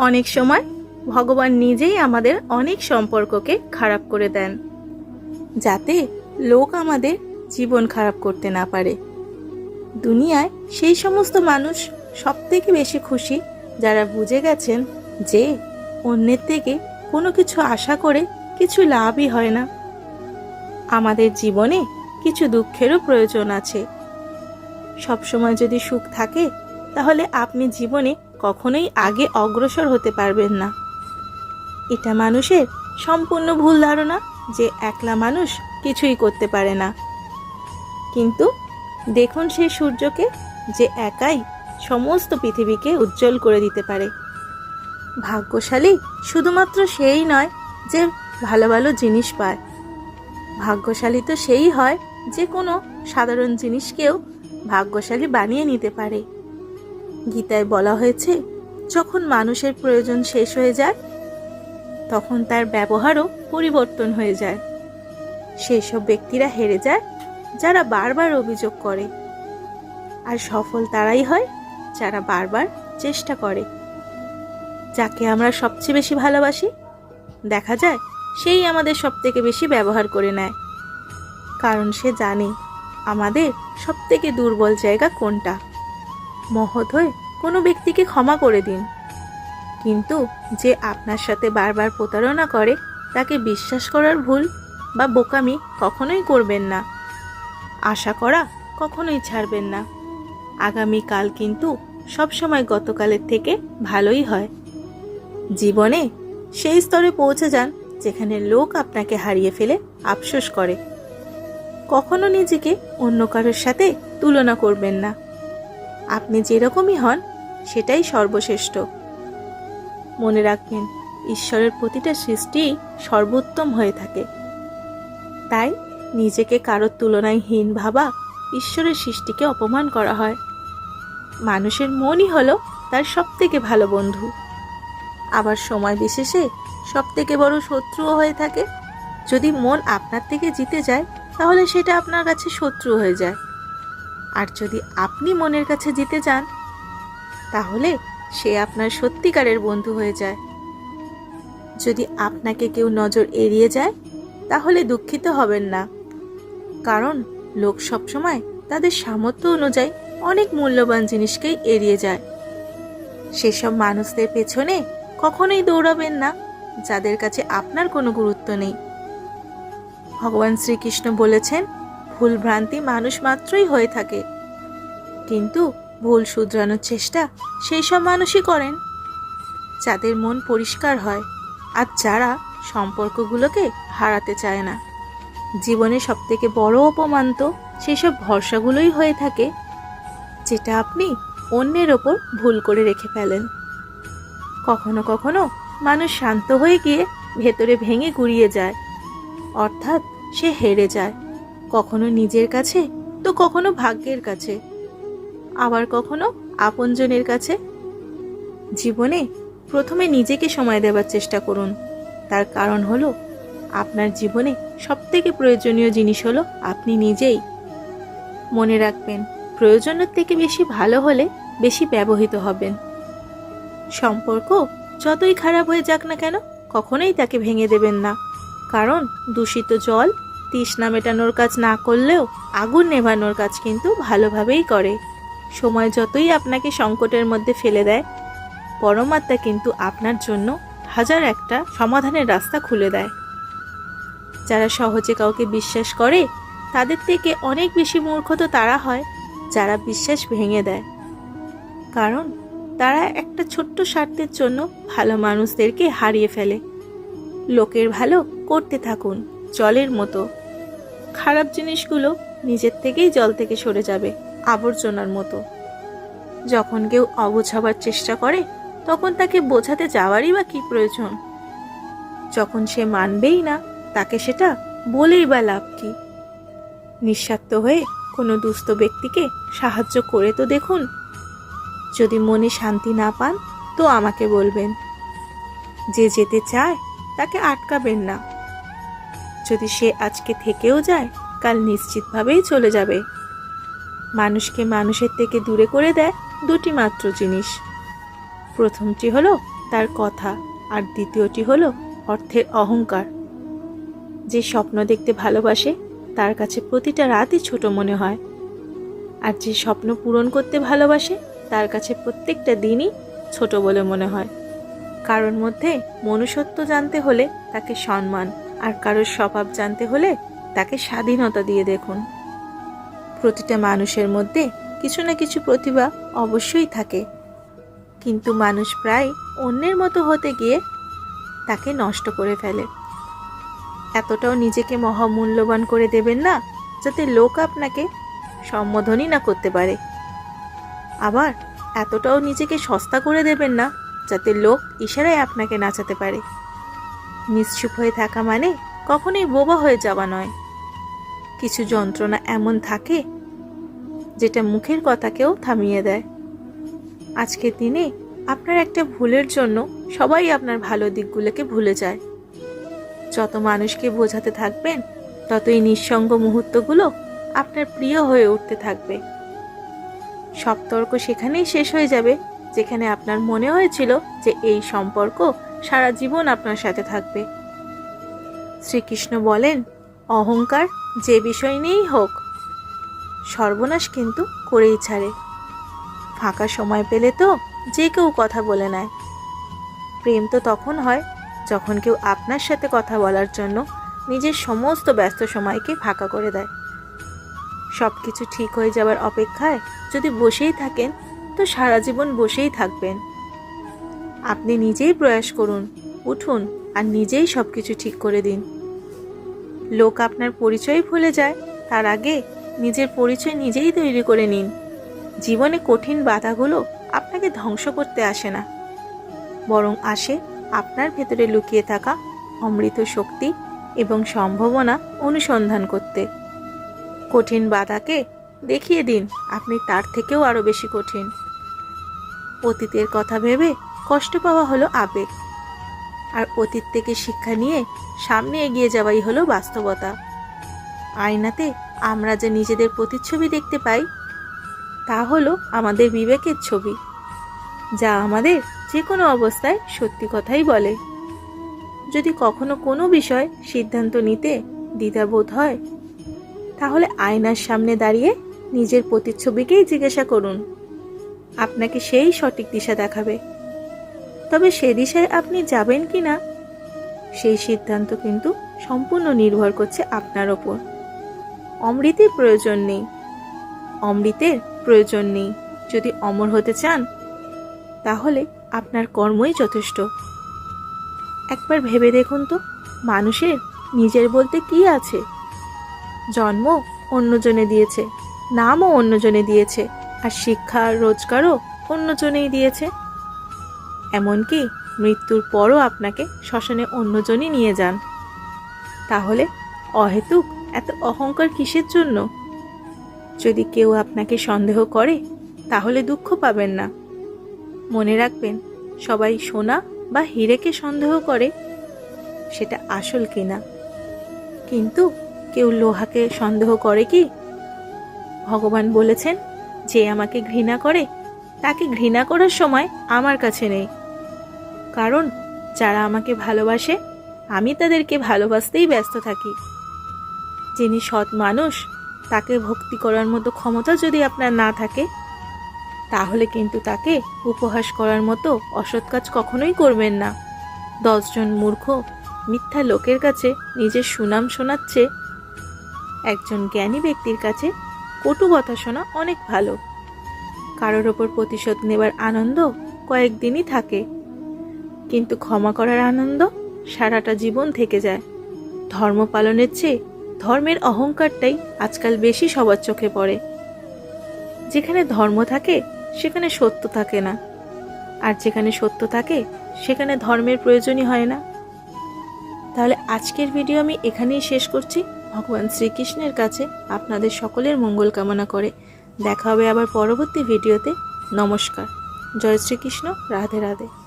অনেক সময় ভগবান নিজেই আমাদের অনেক সম্পর্ককে খারাপ করে দেন, যাতে লোক আমাদের জীবন খারাপ করতে না পারে। দুনিয়ায় সেই সমস্ত মানুষ সব থেকে বেশি খুশি যারা বুঝে গেছেন যে অন্যের থেকে কোনো কিছু আশা করে কিছু লাভই হয় না। আমাদের জীবনে কিছু দুঃখেরও প্রয়োজন আছে। সবসময় যদি সুখ থাকে, তাহলে আপনি জীবনে কখনোই আগে অগ্রসর হতে পারবেন না। এটা মানুষের সম্পূর্ণ ভুল ধারণা যে একলা মানুষ কিছুই করতে পারে না। কিন্তু দেখুন সেই সূর্যকে যে একাই সমস্ত পৃথিবীকে উজ্জ্বল করে দিতে পারে। ভাগ্যশালী শুধুমাত্র সেই নয় যে ভালো ভালো জিনিস পায়। ভাগ্যশালী তো সেই হয় যে কোনো সাধারণ জিনিসকেও ভাগ্যশালী বানিয়ে নিতে পারে। গীতায় বলা হয়েছে, যখন মানুষের প্রয়োজন শেষ হয়ে যায়, তখন তার ব্যবহারও পরিবর্তন হয়ে যায়। সেসব ব্যক্তিরা হেরে যায়, যারা বারবার অভিযোগ করে। আর সফল তারাই হয় যারা বারবার চেষ্টা করে। যাকে আমরা সবচেয়ে বেশি ভালোবাসি, দেখা যায় সেই আমাদের সব থেকে বেশি ব্যবহার করে নেয়। কারণ সে জানে আমাদের সব থেকে দুর্বল জায়গা কোনটা। মহৎ হয়ে কোনো ব্যক্তিকে ক্ষমা করে দিন। কিন্তু যে আপনার সাথে বারবার প্রতারণা করে, তাকে বিশ্বাস করার ভুল বা বোকামি কখনোই করবেন না। আশা করা কখনোই ছাড়বেন না। আগামীকাল কিন্তু সবসময় গতকালের থেকে ভালোই হয়। জীবনে সেই স্তরে পৌঁছে যান যেখানে লোক আপনাকে হারিয়ে ফেলে আফসোস করে। কখনো নিজেকে অন্য কারোর সাথে তুলনা করবেন না। আপনি যেরকমই হন সেটাই সর্বশ্রেষ্ঠ। মনে রাখবেন, ঈশ্বরের প্রতিটা সৃষ্টি সর্বোত্তম হয়ে থাকে। তাই নিজেকে কারোর তুলনায় হীন ভাবা ঈশ্বরের সৃষ্টিকে অপমান করা হয়। মানুষের মনই হলো তার সবথেকে ভালো বন্ধু। আবার সময় বিশেষে সবথেকে বড় শত্রুও হয়ে থাকে। যদি মন আপনার থেকে জিতে যায়, তাহলে সেটা আপনার কাছে শত্রু হয়ে যায়। আর যদি আপনি মনের কাছে জিতে যান তাহলে সে আপনার সত্যিকারের বন্ধু হয়ে যায়। যদি আপনাকে কেউ নজর এড়িয়ে যায়, তাহলে দুঃখিত হবেন না। কারণ লোক সবসময় তাদের সামর্থ্য অনুযায়ী অনেক মূল্যবান জিনিসকেই এড়িয়ে যায়। সেসব মানুষদের পেছনে কখনোই দৌড়াবেন না, যাদের কাছে আপনার কোনো গুরুত্ব নেই। ভগবান শ্রীকৃষ্ণ বলেছেন, ভুল ভ্রান্তি মানুষ মাত্রই হয়ে থাকে। কিন্তু ভুল শুধরানোর চেষ্টা সেই সব মানুষই করেন। যাদের মন পরিষ্কার হয় আর যারা সম্পর্কগুলোকে হারাতে চায় না। জীবনে সবথেকে বড় অপমান তো সেসব ভরসাগুলোই হয়ে থাকে, যেটা আপনি অন্যের ওপর ভুল করে রেখে ফেলেন। কখনো কখনো মানুষ শান্ত হয়ে গিয়ে ভেতরে ভেঙে গুড়িয়ে যায়, অর্থাৎ সে হেরে যায়। কখনো নিজের কাছে তো কখনো ভাগ্যের কাছে। আবার কখনো আপনজনের কাছে? জীবনে প্রথমে নিজেকে সময় দেওয়ার চেষ্টা করুন। তার কারণ হলো, আপনার জীবনে সবথেকে প্রয়োজনীয় জিনিস হলো আপনি নিজেই। মনে রাখবেন, প্রয়োজনের থেকে বেশি ভালো হলে বেশি ব্যবহৃত হবেন। সম্পর্ক যতই খারাপ হয়ে যাক না কেন, কখনোই তাকে ভেঙে দেবেন না। কারণ দূষিত জল, তৃষ্ণা মেটানোর কাজ না করলেও আগুন নেভানোর কাজ কিন্তু ভালোভাবেই করে। সময় যতই আপনাকে সংকটের মধ্যে ফেলে দেয়, পরমাত্মা কিন্তু আপনার জন্য হাজার একটা সমাধানের রাস্তা খুলে দেয়। যারা সহজে কাউকে বিশ্বাস করে, তাদের থেকে অনেক বেশি মূর্খ তো তারা হয়, যারা বিশ্বাস ভেঙে দেয়। কারণ, তারা একটা ছোট্ট স্বার্থের জন্য ভালো মানুষদেরকে হারিয়ে ফেলে। লোকের ভালো করতে থাকুন, জলের মতো। খারাপ জিনিসগুলো নিজের থেকেই জল থেকে সরে যাবে। আবর্জনার মতো। যখন কেউ অবুঝ চেষ্টা করে, তখন তাকে বোঝাতে যাওয়ারই বা কি প্রয়োজন? যখন সে মানবেই না, তাকে সেটা বলেই বা লাভ কি? নিঃস্বার্থ হয়ে কোনো দুস্থ ব্যক্তিকে সাহায্য করে তো দেখুন। যদি মনে শান্তি না পান, তো আমাকে বলবেন। যে যেতে চায়, তাকে আটকাবেন না। যদি সে আজকে থেকেও যায়, কাল নিশ্চিতভাবেই চলে যাবে। মানুষকে মানুষের থেকে দূরে করে দেয় দুটি মাত্র জিনিস। প্রথমটি হলো তার কথা, আর দ্বিতীয়টি হলো অর্থের অহংকার। যে স্বপ্ন দেখতে ভালোবাসে, তার কাছে প্রতিটা রাতই ছোট মনে হয়। আর যে স্বপ্ন পূরণ করতে ভালোবাসে, তার কাছে প্রত্যেকটা দিনই ছোট বলে মনে হয়। কারোর মধ্যে মনুষ্যত্ব জানতে হলে তাকে সম্মান, আর কারোর স্বভাব জানতে হলে তাকে স্বাধীনতা দিয়ে দেখুন। প্রতিটা মানুষের মধ্যে কিছু না কিছু প্রতিভা অবশ্যই থাকে। কিন্তু মানুষ প্রায় অন্যের মতো হতে গিয়ে তাকে নষ্ট করে ফেলে। এতটাও নিজেকে মহামূল্যবান করে দেবেন না, যাতে লোক আপনাকে সম্বোধনই না করতে পারে। আবার এতটাও নিজেকে সস্তা করে দেবেন না, যাতে লোক ইশারায় আপনাকে নাচাতে পারে। নিশ্চুপ হয়ে থাকা মানে কখনোই বোবা হয়ে যাওয়া নয়। কিছু যন্ত্রণা এমন থাকে যেটা মুখের কথাকেও থামিয়ে দেয়। আজকের দিনে আপনার একটা ভুলের জন্য সবাই আপনার ভালো দিকগুলোকে ভুলে যায়। যত মানুষকে বোঝাতে থাকবেন, ততই নিঃসঙ্গ মুহূর্তগুলো আপনার প্রিয় হয়ে উঠতে থাকবে। সব তর্ক সেখানেই শেষ হয়ে যাবে, যেখানে আপনার মনে হয়েছিল যে এই সম্পর্ক সারা জীবন আপনার সাথে থাকবে। শ্রীকৃষ্ণ বলেন, অহংকার যে বিষয় নিয়েই হোক, সর্বনাশ কিন্তু করেই ছাড়ে। ফাঁকা সময় পেলে তো যে কেউ কথা বলে নেয়। প্রেম তো তখন হয় যখন কেউ আপনার সাথে কথা বলার জন্য নিজের সমস্ত ব্যস্ত সময়কে ফাঁকা করে দেয়। সব কিছু ঠিক হয়ে যাওয়ার অপেক্ষায় যদি বসেই থাকেন, তো সারা জীবন বসেই থাকবেন। আপনি নিজেই প্রয়াস করুন, উঠুন আর নিজেই সব কিছু ঠিক করে দিন। লোক আপনার পরিচয় ভুলে যায়, তার আগে নিজের পরিচয় নিজেই তৈরি করে নিন। জীবনে কঠিন বাধাগুলো আপনাকে ধ্বংস করতে আসে না। বরং আসে আপনার ভেতরে লুকিয়ে থাকা অমৃত শক্তি এবং সম্ভাবনা অনুসন্ধান করতে। কঠিন বাধাকে দেখিয়ে দিন, আপনি তার থেকেও আরও বেশি কঠিন। অতীতের কথা ভেবে কষ্ট পাওয়া হলো আবেগ। আর অতীত থেকে শিক্ষা নিয়ে সামনে এগিয়ে যাওয়াই হলো বাস্তবতা। আয়নাতে আমরা যে নিজেদের প্রতিচ্ছবি দেখতে পাই, তা হলো আমাদের বিবেকের ছবি, যা আমাদের যে কোনো অবস্থায় সত্যি কথাই বলে। যদি কখনো কোনো বিষয় সিদ্ধান্ত নিতে দ্বিধাবোধ হয়, তাহলে আয়নার সামনে দাঁড়িয়ে নিজের প্রতিচ্ছবিকেই জিজ্ঞাসা করুন। আপনাকে সেই সঠিক দিশা দেখাবে। তবে সে দিশায় আপনি যাবেন কি না? সেই সিদ্ধান্ত কিন্তু সম্পূর্ণ নির্ভর করছে আপনার ওপর। অমৃতের প্রয়োজন নেই। অমৃতের প্রয়োজন নেই। যদি অমর হতে চান, তাহলে আপনার কর্মই যথেষ্ট। একবার ভেবে দেখুন তো, মানুষের নিজের বলতে কি আছে? জন্ম অন্যজনে দিয়েছে, নামও অন্যজনে দিয়েছে, আর শিক্ষা রোজগারও অন্যজনেই দিয়েছে। এমনকি মৃত্যুর পরও আপনাকে শ্মশানে অন্যজনই নিয়ে যান। তাহলে অহেতুক এত অহংকার কিসের জন্য? যদি কেউ আপনাকে সন্দেহ করে, তাহলে দুঃখ পাবেন না। মনে রাখবেন, সবাই সোনা বা হিরেকে সন্দেহ করে, সেটা আসল কিনা। কিন্তু কেউ লোহাকে সন্দেহ করে কি? ভগবান বলেছেন, যে আমাকে ঘৃণা করে, তাকে ঘৃণা করার সময় আমার কাছে নেই। কারণ যারা আমাকে ভালোবাসে, আমি তাদেরকে ভালোবাসতেই ব্যস্ত থাকি। যিনি সৎ মানুষ, তাকে ভক্তি করার মতো ক্ষমতা যদি আপনার না থাকে, তাহলে কিন্তু তাকে উপহাস করার মতো অসৎ কাজ কখনোই করবেন না। দশজন মূর্খ, মিথ্যা লোকের কাছে নিজের সুনাম শোনাচ্ছে। একজন জ্ঞানী ব্যক্তির কাছে কটু কথা শোনা অনেক ভালো। কারোর ওপর প্রতিশোধ নেবার আনন্দ কয়েকদিনই থাকে। কিন্তু ক্ষমা করার আনন্দ সারাটা জীবন থেকে যায়। ধর্ম পালনের চেয়ে ধর্মের অহংকারটাই আজকাল বেশি সবার চোখে পড়ে। যেখানে ধর্ম থাকে, সেখানে সত্য থাকে না। আর যেখানে সত্য থাকে, সেখানে ধর্মের প্রয়োজনই হয় না। তাহলে আজকের ভিডিও আমি এখানেই শেষ করছি। ভগবান শ্রীকৃষ্ণের কাছে আপনাদের সকলের মঙ্গল কামনা করে। দেখা হবে আবার পরবর্তী ভিডিওতে। নমস্কার। জয় শ্রীকৃষ্ণ। রাধে রাধে।